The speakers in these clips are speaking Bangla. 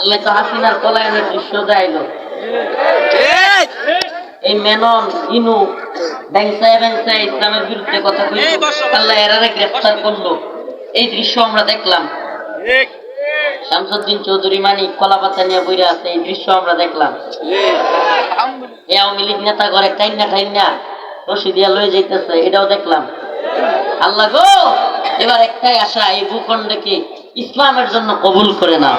আল্লাহ তো হাসিনার পলায়নের দৃশ্য দেখাইলো। এই! মেনন ইনু ব্যাংসায় ব্যাংসায় ইসলামের বিরুদ্ধে কথা কইল। আল্লাহ এরারে গ্রেফতার করল। এই দৃশ্য আমরা দেখলাম। শামসুদ্দিন চৌধুরী মানিক কলা পাতা নিয়ে বইরে আছে এই দৃশ্য আমরা দেখলাম। এই আওয়ামী লীগ নেতা ঘরে টাইনা টাইনা রশি দিয়া লয়ে যাইতেছে এটাও দেখলাম। আল্লাহ গো এবার একটাই আশা এই ভূখণ্ডকে ইসলামের জন্য কবুল করে নাও।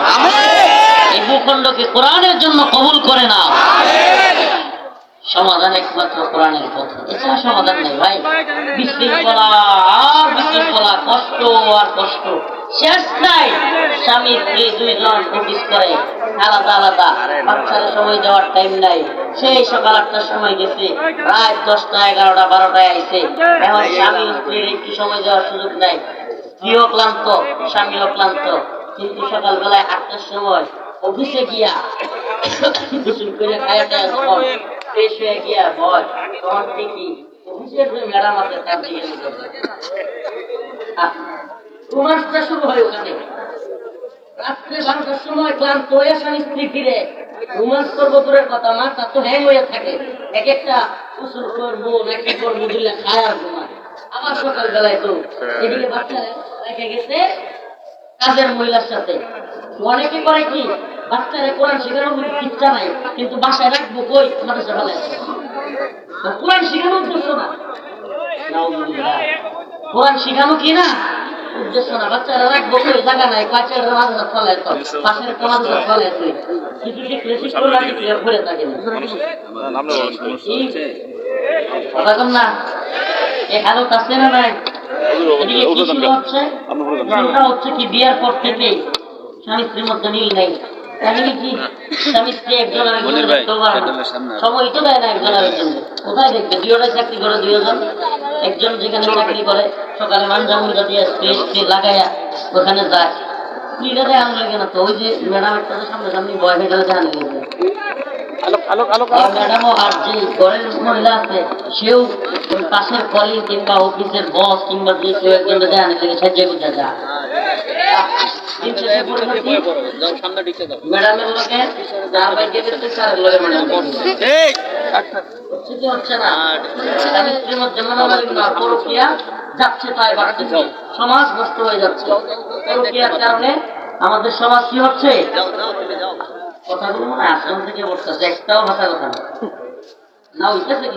এই ভূখণ্ডকে কোরআনের জন্য কবুল করে নাও। সমাধান একমাত্র কোরআনের পথে। এছাড়া সমাধান নেই ভাই। বিশৃঙ্খলা আর বিশৃঙ্খলা, কষ্ট আর কষ্ট। শেষ নাই। স্বামী স্ত্রী দুইজন অফিস করে, আলাদা আলাদা। বাচ্চারা সময় দেওয়ার টাইম নাই। সেই সকাল আটটার সময় গেছে। রাত দশটা, এগারোটা, বারোটায় আইছে। এখন স্বামী স্ত্রীর একটু সময় যাওয়ার সুযোগ নাই। স্ত্রীও ক্লান্ত, স্বামীও ক্লান্ত। কিন্তু সকালবেলায় আটটার সময় অফিসে গিয়া গোসল করে খায়া টায়া যখন ফ্রেশ হয়ে গিয়া বয় তখন দেখি অফিসের ম্যাডাম আছে তার দিকে শুরু হয় ওখানে। রাত্রে বারোটার সময় ক্লান্ত হয়ে স্বামী স্ত্রী ফিরে। রোমান্স করব দূরের কথা মাথা তো হ্যাং হয়ে থাকে। এক একটা করব নাকি করব দিলে খায় আর ঘুমায়। আবার সকালবেলায় তো এদিকে বাচ্চারা রেখে গেছে কাজের মহিলার সাথে। অনেকে করে কি? বাচ্চারা কোরআন শেখানোর মধ্যে ইচ্ছা নাই কিন্তু বাসায় রাখব কই? মাদ্রাসা ফেলে কোরআন শেখানো উদ্দেশ্য না। কোরআন শেখানো কি না? উদ্দেশ্য না। বাচ্চারা রাখব কই? জায়গা নাই। বাচ্চারা মাদ্রাসা ফেলে তো? পাশের একটা মাদ্রাসা ফেলে তুই কিছু শিখলে শিখলো না শিখলে ঘুরে থাকে কথা কম না। এ হালত আছে না নাই হচ্ছে? হচ্ছে কি বিয়ার পর থেকে স্বামী স্ত্রীর মধ্যে মিল নাই। কি? স্বামী স্ত্রী একজন সময় তো দেয় না একজন কোথায় দেখবে? চাকরি করে দুইজন একজন যেখানে চাকরি করে সকালে দিয়ে স্ত্রী স্ত্রী লাগাইয়া ওখানে যায়। আনলে কেন? তো ওই যে ম্যাডাম একটা যে সামনে সামনে বয় হয়ে গেলে জানে ম্যাডামও আর যে ঘরের মহিলা আছে সেও ওই পাশের কলিং কিংবা অফিসের বস কিংবা যে কেউ একজন দেয় আনে লেগে সাহায্য করতে যা। দিন শেষে পরিণতি ম্যাডামের যা বাইকে ম্যাডাম হচ্ছে না স্বামী যাচ্ছে তাই বাড়তেছে সমাজ নষ্ট হয়ে যাচ্ছে পরকীয়ার কারণে আমাদের সমাজ কি হচ্ছে কথাগুলো মনে আশ্রম থেকে বসতেছে একটাও ভাষা কথা। না হইতেছে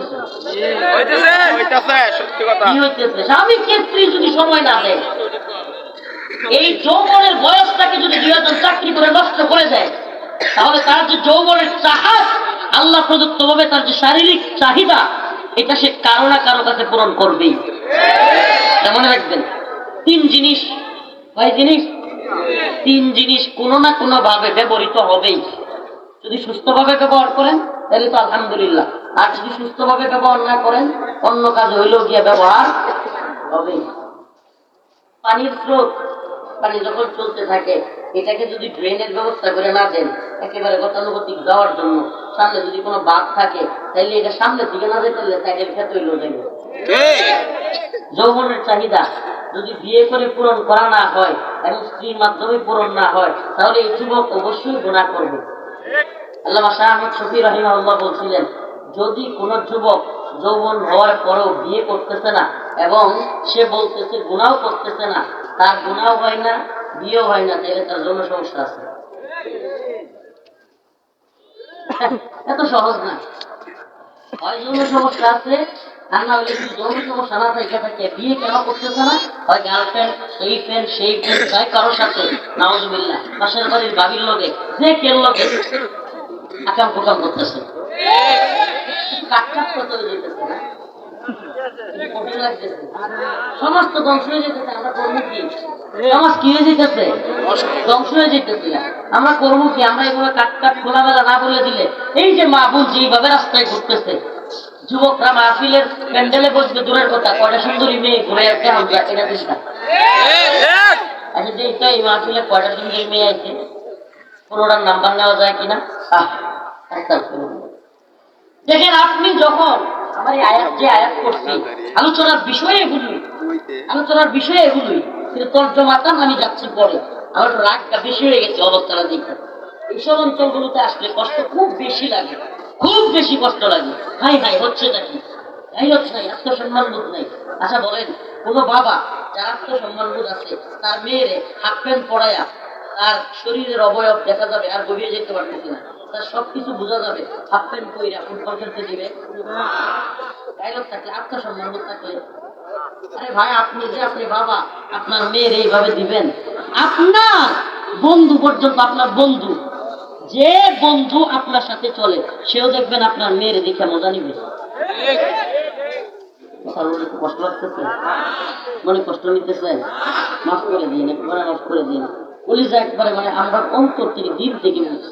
কি হইতেছে? স্বামীকে স্ত্রী যদি সময় না দেয় এই যৌবনের বয়সটাকে যদি দুজন চাকরি করে নষ্ট করে দেয়, তাহলে তার যে যৌবনের চাহাত আল্লাহ প্রদত্ত ভাবে তার যে শারীরিক চাহিদা, এটা সে কারও না কারও কাছে পূরণ করবেই। মনে রাখবেন। তিন জিনিস, কয় জিনিস? তিন জিনিস কোনো না কোনো ভাবে ব্যবহৃত হবেই। যদি সুস্থভাবে ব্যবহার করেন, তাহলে তো আলহামদুলিল্লাহ। আর যদি সুস্থভাবে ব্যবহার না করেন, অন্য কাজ হইলেও গিয়ে ব্যবহার হবেই। পানির স্রোত পানি যখন চলতে থাকে এটাকে যদি ড্রেনের ব্যবস্থা করে না দেন একেবারে গতানুগতিক যাওয়ার জন্য সামনে যদি কোনো বাঁধ থাকে তাহলে এটা সামনের দিকে না যেতে হলে তাকে খেতে হইলেও যাবে যৌবনের চাহিদা যদি বিয়ে করে পূরণ করা না হয় এবং স্ত্রীর মাধ্যমে পূরণ না হয় তাহলে এই যুবক অবশ্যই গুণা করবে। আল্লাহ শাহ আহমদ শফি রহিমাল্লাহ বলছিলেন যদি কোন যুবক যৌবন হওয়ার পরেও বিয়ে করতেছে না এবং সে বলতেছে গুণাও করতেছে না তার গুণাও হয় না, বিয়েও হয় না, তাহলে তার জন্য সমস্যা আছে। এত সহজ না। হয় সমস্যা আছে, আর না হলে সমস্যা না থাকে থাকে বিয়ে কেন করতেছে না? হয় গার্লফ্রেন্ড এই ফ্রেন্ড সেই ফ্রেন্ড তাই কারোর সাথে। নাওজুবিল্লাহ পাশের বাড়ির বাবির লোকে যে আকাম করতেছে। করতে কঠিন লাগতেছে। সমাজ তো ধ্বংস হয়ে যেতেছে, আমরা করব কি? সমাজ কি হয়ে যেতেছে? ধ্বংস হয়ে যেতেছে। আমরা করব কি? আমরা এইভাবে কাট কাট খোলামেলা না বলে দিলে? এই যে মা বোন যেইভাবে রাস্তায় ঘুরতেছে, যুবকরা মাহফিলের প্যান্ডেলে বসবে, দূরের কথা, কয়টা সুন্দরী মেয়ে ঘুরে আমরা এটা না। আচ্ছা যে এই মাহফিলে কয়টা সুন্দরী মেয়ে আছে? কোনোটার নাম্বার নেওয়া যায় কিনা? দেখেন, আপনি যখন আমার এই আয়াত যে আয়াত করছি, আলোচনার বিষয় এগুলি আলোচনার বিষয় এগুলি কিন্তু তর্জমাতাম আমি যাচ্ছি পরে। আমার রাগটা বেশি হয়ে গেছে, অবস্থাটা এইসব অঞ্চলগুলোতে আসলে কষ্ট খুব বেশি লাগে। খুব বেশি কষ্ট লাগে। হাই হাই হচ্ছে নাকি এই হচ্ছে নাই, আত্মসম্মান বোধ নাই। আচ্ছা বলেন, কোন বাবা যার আত্মসম্মান বোধ আছে, তার মেয়েরে হাফ প্যান্ট পরায়া, তার শরীরের অবয়ব দেখা যাবে, আর গভীরে যেতে পারতেছে না। তার সবকিছু বোঝা যাবে। হাফ প্যান্ট কইরা ফুটবল খেলতে দিবে। ডায়লগ থাকলে আত্মসম্মান থাকলে। আরে ভাই, আপনি যে আপনি বাবা, আপনার মেয়ের এইভাবে দিবেন? আপনার বন্ধু পর্যন্ত আপনার বন্ধু, যে বন্ধু আপনার সাথে চলে, সেও দেখবেন আপনার মেয়ের দেখে মজা নিবে। কষ্ট লাগতেছে? মনে কষ্ট নিতেছেন মাফ করে দিন একবারে মাফ করে দিন। পুলিশ একবারে মানে আমরা অন্তর থেকে দিন থেকে বলছি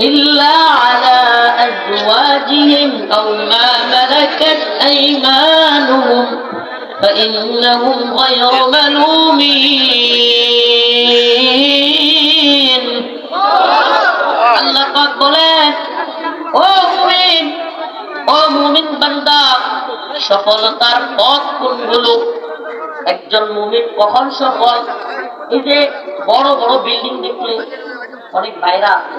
إلا على أزواجهم أو ما ملكت أيمانهم فإنهم غير ملومين আল্লাহ পাক বলেন ও মুমিন ও মুমিন বান্দা সফলতার পথ কোনগুলো একজন মুমিন কখন সফল এই যে বড় বড় বিল্ডিং দেখলে অনেক বাইরা আছে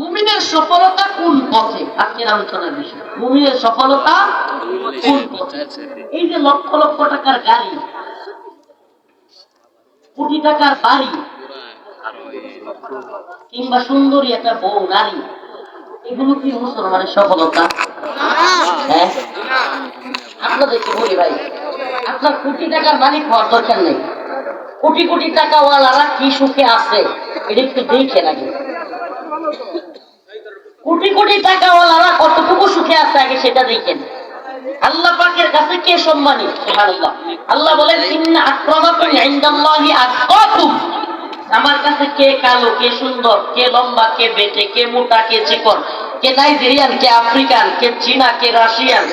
মুমিনের সফলতা কোন পথে? আজকের আলোচনার বিষয় মুমিনের সফলতা কোন পথে? এই যে লক্ষ লক্ষ টাকার গাড়ি, কোটি টাকার বাড়ি, কিংবা সুন্দরী একটা বউ, নারী, এগুলো কি মুসলমানের সফলতা? হ্যাঁ? আপনাদেরকে বলি ভাই, আপনার কোটি টাকার মালিক হওয়ার দরকার নেই। কোটি কোটি টাকাওয়ালারা কি সুখে আছে? এটা একটু দেখে লাগে কোটি কোটি টাকাওয়ালারা কতটুকু সুখে আছে আগে সেটা দেখেন। আল্লাহ পাকের কাছে কে সম্মানী? আল্লাহ বলেন, ইন্না আক্রামাকুম ইনদাল্লাহি আমার কাছে কে কালো, কে সুন্দর, কে লম্বা, কে বেটে, কে মোটা, কে চিকন, কে নাইজেরিয়ান, কে আফ্রিকান, কে চীনা, কে রাশিয়ান,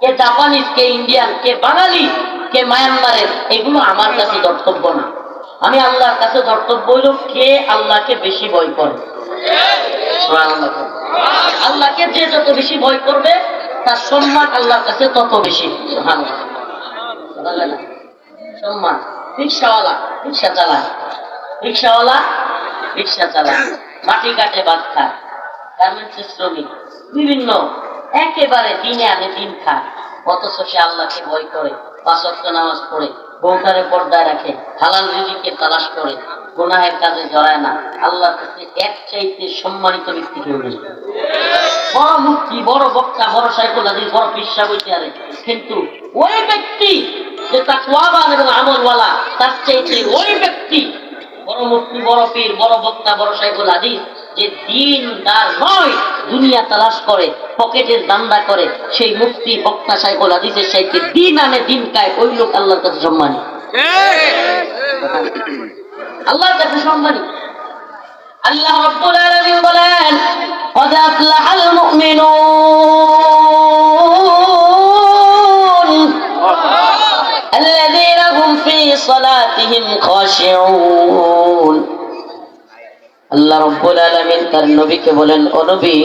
কে জাপানিজ, কে ইন্ডিয়ান, কে বাঙালি কে মায়ানমারের এগুলো আমার কাছে ধর্তব্য না। আমি আল্লাহর কাছে ধর্তব্য হইল কে আল্লাহকে বেশি ভয় করে। আল্লাহকে যে যত বেশি ভয় করবে, তার সম্মান আল্লাহর কাছে তত বেশি? সম্মান। রিক্সাওয়ালা, রিক্সা চালায়। রিক্সাওয়ালা, রিক্সা চালায়। মাটি কাটে বাদ গার্মেন্টসের শ্রমিক। বিভিন্ন, একেবারে দিনে আনে দিন খায়। অথচ সে আল্লাহকে ভয় করে। নামাজ পড়ে পর্দায় রাখে, হালাল রিজিকের তালাশ করে, গুনাহের কাজে জড়ায় না। এক চাইতে সম্মানিত ব্যক্তি কেউ নেই। বড় মুক্তি বড় বক্তা, বড় সাইকুল আদিস বড় বইতে আরে কিন্তু ওই ব্যক্তি যে তাকওয়াবান এবং আমলওয়ালা, তার চাইতে ওই ব্যক্তি বড় মুক্তি বড় পীর, বড় বক্তা, বড় সাইকুল আদিস যে দিনদার নয় দুনিয়া তালাশ করে পকেটের দান্দা করে সেই মুক্তি বক্তা সাইকুল আদিসের সাইকে দিন আনে দিন খায় ওই লোক আল্লাহর কাছে সম্মানী আল্লাহর কাছে সম্মানী আল্লাহ রব্বুল আলামিন বলেন قد أفلح المؤمنون الذين هم في صلاتهم خاشعون আল্লাহ রব্বুল আলামিন তার নবীকে বলেন, ও নবী,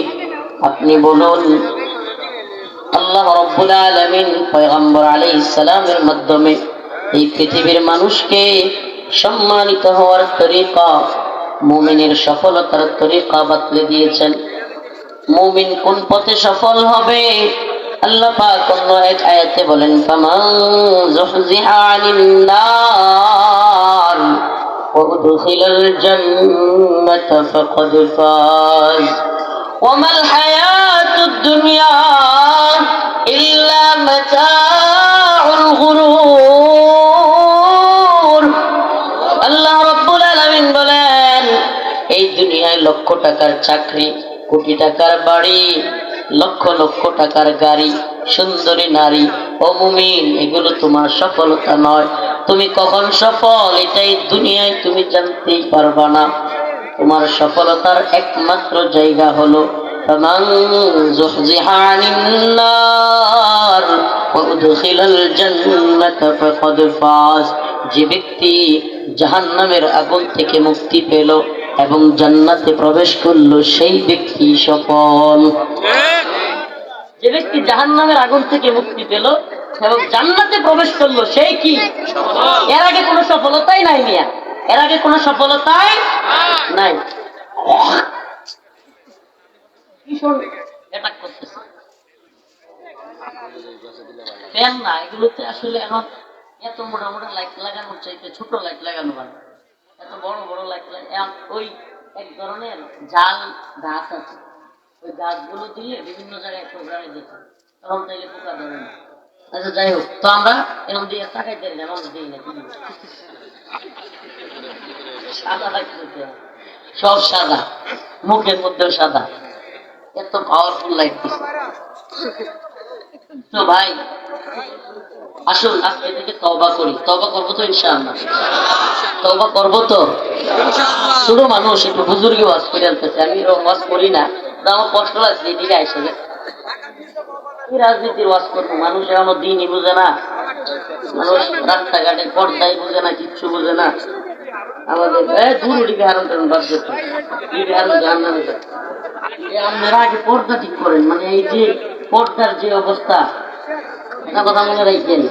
আপনি বলুন, আল্লাহ রব্বুল আলামিন পয়গম্বর আলাইহিস সালামের মাধ্যমে এই পৃথিবীর মানুষকে সম্মানিত হওয়ার তরিকা, মুমিনের সফলতার তরিকা বাতলে দিয়েছেন। মুমিন কোন পথে সফল হবে? আল্লাহ পাক অন্য এক আয়াতে বলেন, ফামান যুহজিহা আনিন وادخل الجنة فقد فاز وما الحياة الدنيا إلا متاع الغرور الله رب العالمين بلان এই দুনিয়ায় লক্ষ টাকার চাকরি কোটি টাকার বাড়ি লক্ষ লক্ষ টাকার গাড়ি সুন্দরী নারী অমুমিন এগুলো তোমার সফলতা নয় তুমি কখন সফল এটাই দুনিয়ায় তুমি জানতেই পারবা না। তোমার সফলতার একমাত্র জায়গা হলো যে ব্যক্তি জাহান নামের আগুন থেকে মুক্তি পেল এবং জান্নাতে প্রবেশ করল সেই ব্যক্তি সফল। যে ব্যক্তি জাহান নামের আগুন থেকে মুক্তি পেল জান্নাতে প্রবেশ করল সেই কি? এর আগে কোনো সফলতাই নাই মিয়া। এর আগে কোনো সফলতাই নাই। এত লাইট লাগানোর চাইতে ছোট লাইট লাগানো এত বড় বড় লাইট ওই এক ধরনের জাল গাছ আছে। ওই গাছগুলো দিয়ে বিভিন্ন জায়গায় প্রোগ্রামে তখন তাইলে পোকা ধরে না। আচ্ছা যাই হোক, তো আমরা এরকম দিয়ে মানুষ দিই না সাদা সব সাদা, মুখের মধ্যেও সাদা। এত পাওয়ারফুল লাগতেছে তো ভাই, আসুন, আজকে থেকে তবা করি। তবা করব তো ইনশাআল্লাহ। তবা করব তো? ছোট মানুষ, একটু বুজুর্গি ওয়াজ করে আনতেছে। আমি এরকম ওয়াজ করি না। আমার কষ্ট লাগছে এদিকে আইসে গে। কি রাজনীতির ওয়াজ করব। মানুষ এখনও দিনই বুঝে না। মানুষ রাস্তাঘাটে পর্দাই বুঝে না, কিচ্ছু বুঝে না। আমাদের জাহান্নামে যায়। আপনারা আগে পর্দা ঠিক করেন। মানে এই যে পর্দার যে অবস্থা কথা মনে রাখবেন